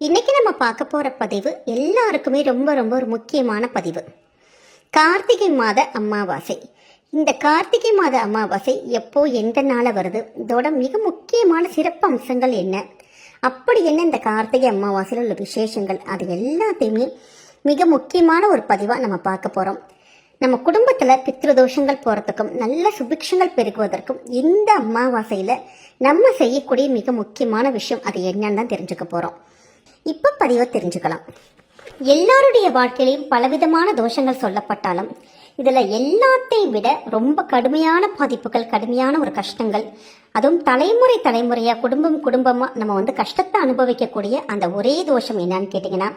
இன்னைக்கு நம்ம பார்க்க போகிற பதிவு எல்லாருக்குமே ரொம்ப ரொம்ப ஒரு முக்கியமான பதிவு. கார்த்திகை மாத அமாவாசை. இந்த கார்த்திகை மாத அமாவாசை எப்போ எந்த நாளில் வருது? இதோட மிக முக்கியமான சிறப்பு அம்சங்கள் என்ன? அப்படி என்ன இந்த கார்த்திகை அமாவாசையில் உள்ள விசேஷங்கள்? அது எல்லாத்தையுமே மிக முக்கியமான ஒரு பதிவாக நம்ம பார்க்க போகிறோம் நம்ம குடும்பத்தில் பித்ருதோஷங்கள் போகிறதுக்கும் நல்ல சுபிக்ஷங்கள் பெருகுவதற்கும் இந்த அமாவாசையில் நம்ம செய்யக்கூடிய மிக முக்கியமான விஷயம் அது என்னன்னு தான் தெரிஞ்சுக்க போகிறோம் இப்போ பதிவை தெரிஞ்சுக்கலாம். எல்லாருடைய வாழ்க்கையிலையும் பலவிதமான தோஷங்கள் சொல்லப்பட்டாலும் இதில் எல்லாத்தையும் விட ரொம்ப கடுமையான பாதிப்புகள் கடுமையான ஒரு கஷ்டங்கள் அதுவும் தலைமுறை தலைமுறையாக குடும்பம் குடும்பமாக நம்ம வந்து கஷ்டத்தை அனுபவிக்கக்கூடிய அந்த ஒரே தோஷம் என்னன்னு கேட்டிங்கன்னா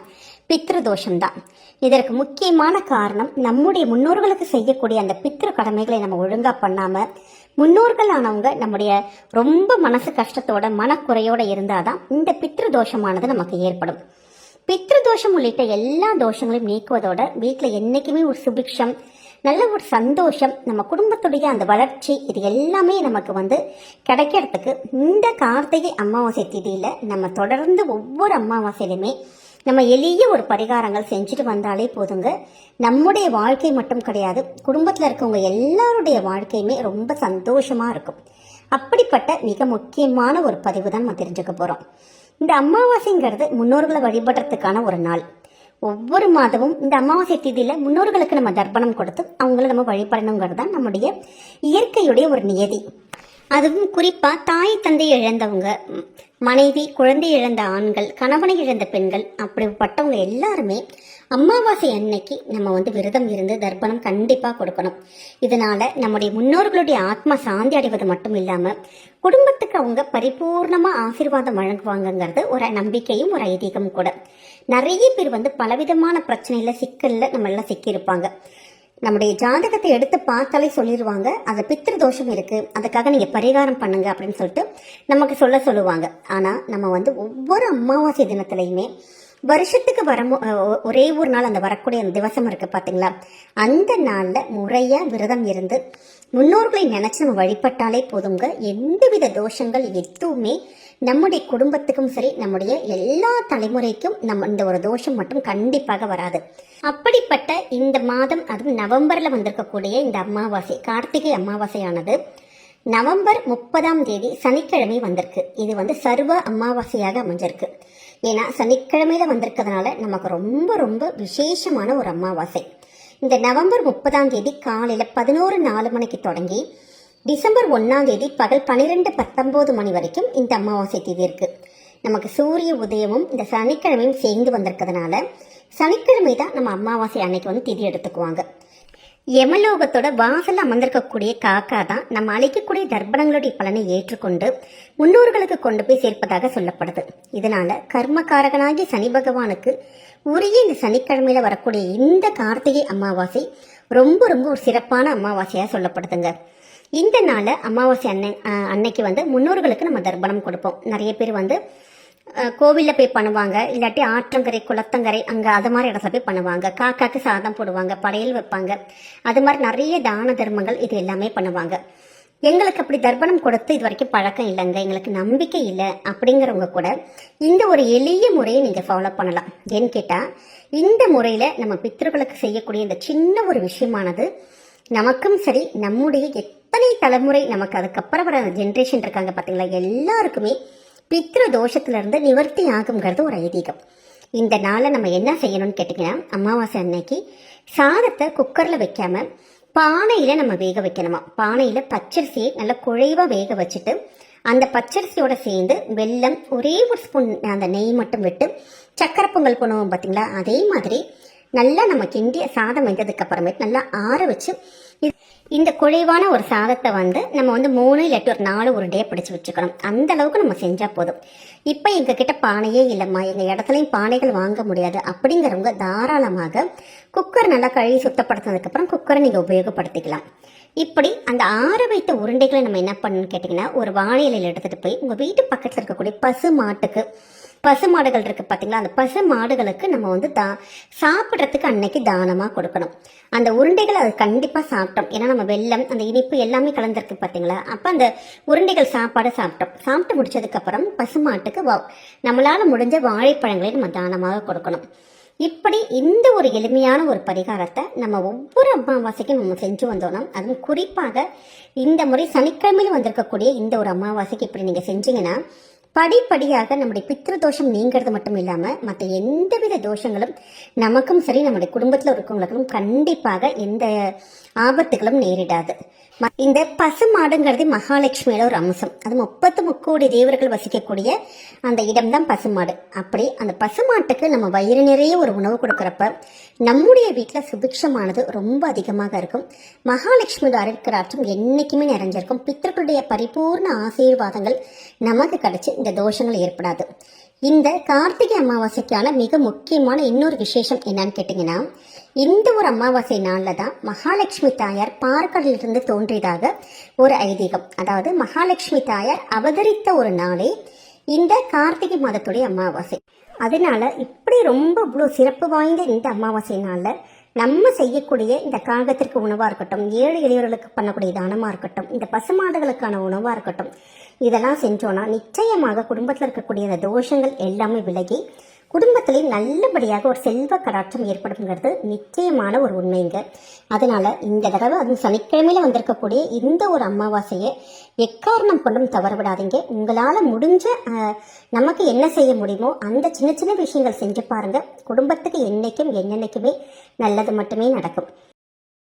பித்ரு தோஷம்தான் இதற்கு முக்கியமான காரணம் நம்முடைய முன்னோர்களுக்கு செய்யக்கூடிய அந்த பித்ரு கடமைகளை நம்ம ஒழுங்காக பண்ணாமல் முன்னோர்கள் ஆனவங்க நம்முடைய ரொம்ப மனசு கஷ்டத்தோட மனக்குறையோட இருந்தாதான் இந்த பித்ரு தோஷமானது நமக்கு ஏற்படும். பித்ரு தோஷம் உள்ளிட்ட எல்லா தோஷங்களையும் நீக்குவதோட வீட்டில் என்றைக்குமே ஒரு சுபிக்ஷம் நல்ல ஒரு சந்தோஷம் நம்ம குடும்பத்துடைய அந்த வளர்ச்சி இது எல்லாமே நமக்கு வந்து கிடைக்கிறதுக்கு இந்த கார்த்திகை அமாவாசை திதியில் நம்ம தொடர்ந்து ஒவ்வொரு அமாவாசையிலுமே நம்ம எளிய ஒரு பரிகாரங்கள் செஞ்சுட்டு வந்தாலே போதுங்க. நம்முடைய வாழ்க்கை மட்டும் கிடையாது குடும்பத்தில் இருக்கவங்க எல்லாருடைய வாழ்க்கையுமே ரொம்ப சந்தோஷமாக இருக்கும். அப்படிப்பட்ட மிக முக்கியமான ஒரு பதிவு தான் நம்ம தெரிஞ்சுக்க போகிறோம் இந்த அமாவாசைங்கிறது முன்னோர்களை வழிபடுறதுக்கான ஒரு நாள். ஒவ்வொரு மாதமும் இந்த அமாவாசை திதியில் முன்னோர்களுக்கு நம்ம தர்ப்பணம் கொடுத்து அவங்கள நம்ம வழிபடணுங்கிறது தான் நம்முடைய இயற்கையுடைய ஒரு நியதி. அதுவும் குறிப்பாக தாய் தந்தை இழந்தவங்க மனைவி குழந்தை இழந்த ஆண்கள் கணவனை இழந்த பெண்கள் அப்படிப்பட்டவங்க எல்லாருமே அமாவாசை அன்னைக்கு நம்ம வந்து விரதம் இருந்து தர்ப்பணம் கண்டிப்பாக கொடுக்கணும். இதனால நம்முடைய முன்னோர்களுடைய ஆத்மா சாந்தி அடைவது மட்டும் இல்லாமல் குடும்பத்துக்கு அவங்க பரிபூர்ணமாக ஆசீர்வாதம் வழங்குவாங்கங்கிறது ஒரு நம்பிக்கையும் ஒரு ஐதீகம் கூட. நிறைய பேர் வந்து பலவிதமான பிரச்சனையில் சிக்கலில் நம்ம எல்லாம் சிக்கியிருப்பாங்க. நம்முடைய ஜாதகத்தை எடுத்து பார்த்தாலே சொல்லிடுவாங்க அது பித்திரு தோஷம் இருக்குது அதுக்காக நீங்கள் பரிகாரம் பண்ணுங்க அப்படின்னு சொல்லிட்டு நமக்கு சொல்ல சொல்லுவாங்க. ஆனால் நம்ம வந்து ஒவ்வொரு அமாவாசை தினத்துலையுமே வருஷத்துக்கு வர ஒரே ஒரு நாள் அந்த வரக்கூடிய அந்த திவசம் இருக்குது பார்த்தீங்களா அந்த நாளில் முறையாக விரதம் இருந்து முன்னோர்களை நினச்சி நம்ம வழிபட்டாலே போதுங்க. எந்தவித தோஷங்கள் எதுவுமே நம்முடைய குடும்பத்துக்கும் சரி நம்முடைய எல்லா தலைமுறைக்கும் நம்ம இந்த ஒரு தோஷம் மட்டும் கண்டிப்பாக வராது. அப்படிப்பட்ட இந்த மாதம் அதுவும் நவம்பரில் வந்திருக்கக்கூடிய இந்த அமாவாசை கார்த்திகை அமாவாசையானது நவம்பர் முப்பதாம் தேதி சனிக்கிழமை வந்திருக்கு. இது வந்து சர்வ அமாவாசையாக அமைஞ்சிருக்கு. ஏன்னா சனிக்கிழமையில வந்திருக்கிறதுனால நமக்கு ரொம்ப ரொம்ப விசேஷமான ஒரு அமாவாசை. இந்த நவம்பர் முப்பதாம் தேதி காலையில பதினோரு நாலு மணிக்கு தொடங்கி டிசம்பர் ஒன்றாம் தேதி பகல் பன்னிரெண்டு பத்தொம்போது மணி வரைக்கும் இந்த அமாவாசை தேதி இருக்குது நமக்கு சூரிய உதயமும் இந்த சனிக்கிழமையும் சேர்ந்து வந்திருக்கிறதுனால சனிக்கிழமை தான் நம்ம அமாவாசை அன்னைக்கு வந்து திதி எடுத்துக்குவாங்க. யமலோகத்தோட வாசல் அமர்ந்திருக்கக்கூடிய காக்கா தான் நம்ம அழைக்கக்கூடிய தர்ப்பணங்களுடைய பலனை ஏற்றுக்கொண்டு முன்னோர்களுக்கு கொண்டு போய் சேர்ப்பதாக சொல்லப்படுது. இதனால கர்மகாரகனாகிய சனி பகவானுக்கு உரிய இந்த சனிக்கிழமையில வரக்கூடிய இந்த கார்த்திகை அமாவாசை ரொம்ப ரொம்ப ஒரு சிறப்பான அமாவாசையாக சொல்லப்படுதுங்க. இந்த நாளை அமாவாசை அன்னை அன்னைக்கு வந்து முன்னோர்களுக்கு நம்ம தர்ப்பணம் கொடுப்போம். நிறைய பேர் வந்து கோவிலில் போய் பண்ணுவாங்க. இல்லாட்டி ஆற்றங்கரை குளத்தங்கரை அங்கே அது மாதிரி இடத்துல போய் பண்ணுவாங்க. காக்காக்கு சாதம் போடுவாங்க படையல் வைப்பாங்க. அது மாதிரி நிறைய தான தர்மங்கள் இது எல்லாமே பண்ணுவாங்க. எங்களுக்கு அப்படி தர்ப்பணம் கொடுத்து இது வரைக்கும் பழக்கம் இல்லைங்க. எங்களுக்கு நம்பிக்கை இல்லை அப்படிங்கிறவங்க கூட இந்த ஒரு எளிய முறையை நீங்கள் ஃபாலோ பண்ணலாம். ஏன்னு கேட்டால் இந்த முறையில் நம்ம பித்தர்களுக்கு செய்யக்கூடிய இந்த சின்ன ஒரு விஷயமானது நமக்கும் சரி நம்முடைய எத்தனை தலைமுறை நமக்கு அதுக்கப்புறம் வர ஜென்ரேஷன் இருக்காங்க பார்த்தீங்களா எல்லாருக்குமே பித்ரு தோஷத்திலிருந்து நிவர்த்தி ஆகுங்கிறது ஒரு ஐதீகம். இந்த நாளை நம்ம என்ன செய்யணும்னு கேட்டிங்கன்னா அமாவாசை அன்னைக்கு சாதத்தை குக்கரில் வைக்காம பானையில் நம்ம வேக வைக்கணுமா? பானையில் பச்சரிசியை நல்லா குழைவாக வேக வச்சுட்டு அந்த பச்சரிசியோட சேர்ந்து வெல்லம் ஒரே ஒரு ஸ்பூன் அந்த நெய் மட்டும் விட்டு சக்கரை பொங்கல் பண்ணுவோம் பார்த்தீங்களா அதே மாதிரி நல்லா நம்ம கிண்டிய சாதம் வெந்ததுக்கு அப்புறமேட்டு நல்லா ஆற வச்சு இந்த குழைவான ஒரு சாதத்தை வந்து நம்ம வந்து மூணு இல்லாட்டி ஒரு நாலு உருண்டையை பிடிச்சி வச்சுக்கணும். அந்த அளவுக்கு நம்ம செஞ்சால் போதும். இப்போ எங்ககிட்ட பானையே இல்லைம்மா. எங்கள் இடத்துலையும் பானைகள் வாங்க முடியாது. அப்படிங்கிறவங்க தாராளமாக குக்கர் நல்லா கழுவி சுத்தப்படுத்தினதுக்கப்புறம் குக்கரை நீங்கள் உபயோகப்படுத்திக்கலாம். இப்படி அந்த ஆற வைத்த உருண்டைகளை நம்ம என்ன பண்ணணும்னு கேட்டிங்கன்னா ஒரு வானிலையில் எடுத்துகிட்டு போய் உங்கள் வீட்டு பக்கத்தில் இருக்கக்கூடிய பசு மாட்டுக்கு பசு மாடுகள் இருக்கு பார்த்தீங்களா அந்த பசு மாடுகளுக்கு நம்ம வந்து தா சாப்பிட்றதுக்கு அன்னைக்கு தானமாக கொடுக்கணும். அந்த உருண்டைகள் அது கண்டிப்பாக சாப்பிட்டோம். ஏன்னா நம்ம வெள்ளம் அந்த இனிப்பு எல்லாமே கலந்துருக்கு பார்த்தீங்களா அப்போ அந்த உருண்டைகள் சாப்பாடு சாப்பிட்டோம். சாப்பிட்டு முடிச்சதுக்கப்புறம் பசுமாட்டுக்கு வா நம்மளால் முடிஞ்ச வாழைப்பழங்களை நம்ம தானமாக கொடுக்கணும். இப்படி இந்த ஒரு எளிமையான ஒரு பரிகாரத்தை நம்ம ஒவ்வொரு அமாவாசைக்கும் நம்ம செஞ்சு வந்தோம்னா அதுவும் குறிப்பாக இந்த முறை சனிக்கிழமையில் வந்திருக்கக்கூடிய இந்த ஒரு அமாவாசைக்கு இப்படி நீங்கள் செஞ்சீங்கன்னா படிப்படியாக நம்முடைய பித்திரு தோஷம் நீங்கிறது மட்டும் இல்லாமல் மற்ற எந்தவித தோஷங்களும் நமக்கும் சரி நம்முடைய குடும்பத்தில் இருக்கவங்களுக்கும் கண்டிப்பாக எந்த ஆபத்துகளும் நேரிடாது. இந்த பசு மாடுங்கிறது மகாலட்சுமியோட ஒரு அம்சம். அது முப்பத்து முக்கோடி தேவர்கள் வசிக்கக்கூடிய அந்த இடம்தான் பசுமாடு அப்படி அந்த பசுமாட்டுக்கு நம்ம வயிறு நிறைய ஒரு உணவு கொடுக்குறப்ப நம்முடைய வீட்டில் சுபிக்ஷமானது ரொம்ப அதிகமாக இருக்கும். மகாலட்சுமியோட அருட்கராற்றும் என்றைக்குமே நிறைஞ்சிருக்கும். பித்தர்களுடைய பரிபூர்ண ஆசீர்வாதங்கள் நமக்கு கிடைச்சி இந்த தோஷங்கள் ஏற்படாது. இந்த கார்த்திகை அமாவாசைக்கான மிக முக்கியமான இன்னொரு விசேஷம் என்னன்னு கேட்டிங்கன்னா இந்த ஒரு அமாவாசை நாளில் தான் மகாலட்சுமி தாயார் பார்க்கடலிருந்து தோன்றியதாக ஒரு ஐதீகம். அதாவது மகாலட்சுமி தாயார் அவதரித்த ஒரு நாளே இந்த கார்த்திகை மாதத்துடைய அமாவாசை. அதனால இப்படி ரொம்ப இவ்வளோ சிறப்பு வாய்ந்த இந்த அமாவாசை நாளில் நம்ம செய்யக்கூடிய இந்த காகத்திற்கு உணவாக இருக்கட்டும் ஏழு இளையவர்களுக்கு பண்ணக்கூடிய தானமாக இருக்கட்டும் இந்த பசுமாடுகளுக்கான உணவாக இருக்கட்டும் இதெல்லாம் செஞ்சோன்னா நிச்சயமாக குடும்பத்தில் இருக்கக்கூடிய அந்த தோஷங்கள் எல்லாமே விலகி குடும்பத்திலே நல்லபடியாக ஒரு செல்வ கடாட்சம் ஏற்படுங்கிறது நிச்சயமான ஒரு உண்மைங்க. அதனால இந்த தடவை அதுவும் சனிக்கிழமையில வந்திருக்கக்கூடிய இந்த ஒரு அமாவாசையை எக்காரணம் கொண்டும் தவற விடாதீங்க உங்களால் முடிஞ்ச நமக்கு என்ன செய்ய முடியுமோ அந்த சின்ன சின்ன விஷயங்கள் செஞ்சு பாருங்க. குடும்பத்துக்கு என்னைக்கும் என்னென்னைக்குமே நல்லது மட்டுமே நடக்கும்.